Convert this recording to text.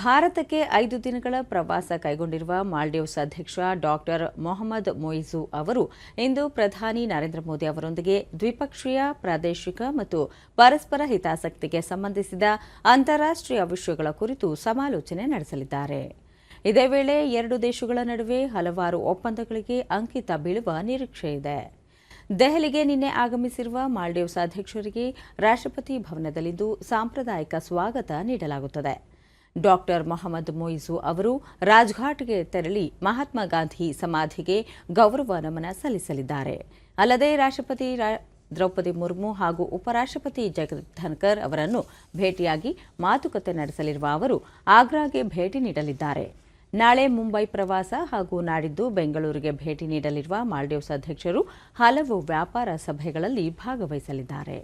ಭಾರತಕ್ಕೆ ಐದು ದಿನಗಳ ಪ್ರವಾಸ ಕೈಗೊಂಡಿರುವ ಮಾಲ್ಡೀವ್ಸ್ ಅಧ್ಯಕ್ಷ ಡಾಕ್ಟರ್ ಮೊಹಮ್ಮದ್ ಮೊಯಿಜು ಅವರು ಇಂದು ಪ್ರಧಾನಿ ನರೇಂದ್ರ ಮೋದಿ ಅವರೊಂದಿಗೆ ದ್ವಿಪಕ್ಷೀಯ, ಪ್ರಾದೇಶಿಕ ಮತ್ತು ಪರಸ್ಪರ ಹಿತಾಸಕ್ತಿಗೆ ಸಂಬಂಧಿಸಿದ ಅಂತಾರಾಷ್ಟೀಯ ವಿಷಯಗಳ ಕುರಿತು ಸಮಾಲೋಚನೆ ನಡೆಸಲಿದ್ದಾರೆ. ಇದೇ ವೇಳೆ ಎರಡು ದೇಶಗಳ ನಡುವೆ ಹಲವಾರು ಒಪ್ಪಂದಗಳಿಗೆ ಅಂಕಿತ ಬೀಳುವ ನಿರೀಕ್ಷೆ ಇದೆ. ದೆಹಲಿಗೆ ನಿನ್ನೆ ಆಗಮಿಸಿರುವ ಮಾಲ್ಡೀವ್ಸ್ ಅಧ್ಯಕ್ಷರಿಗೆ ರಾಷ್ಟ್ರಪತಿ ಭವನದಲ್ಲಿಂದು ಸಾಂಪ್ರದಾಯಿಕ ಸ್ವಾಗತ ನೀಡಲಾಗುತ್ತದೆ. ಡಾಕ್ಟರ್ ಮೊಹಮ್ಮದ್ ಮೊಯ್ಜು ಅವರು ರಾಜ್ಘಾಟ್ಗೆ ತೆರಳಿ ಮಹಾತ್ಮ ಗಾಂಧಿ ಸಮಾಧಿಗೆ ಗೌರವ ನಮನ ಸಲ್ಲಿಸಲಿದ್ದಾರೆ. ಅಲ್ಲದೆ ರಾಷ್ಟ್ರಪತಿ ದ್ರೌಪದಿ ಮುರ್ಮು ಹಾಗೂ ಉಪರಾಷ್ಟ್ರಪತಿ ಜಗದೀಪ್ ಧನ್ಕರ್ ಅವರನ್ನು ಭೇಟಿಯಾಗಿ ಮಾತುಕತೆ ನಡೆಸಲಿರುವ ಅವರು ಆಗ್ರಾಗೆ ಭೇಟಿ ನೀಡಲಿದ್ದಾರೆ. ನಾಳೆ ಮುಂಬೈ ಪ್ರವಾಸ ಹಾಗೂ ನಾಡಿದ್ದು ಬೆಂಗಳೂರಿಗೆ ಭೇಟಿ ನೀಡಲಿರುವ ಮಾಲ್ಡೀವ್ಸ್ ಅಧ್ಯಕ್ಷರು ಹಲವು ವ್ಯಾಪಾರ ಸಭೆಗಳಲ್ಲಿ ಭಾಗವಹಿಸಲಿದ್ದಾರೆ.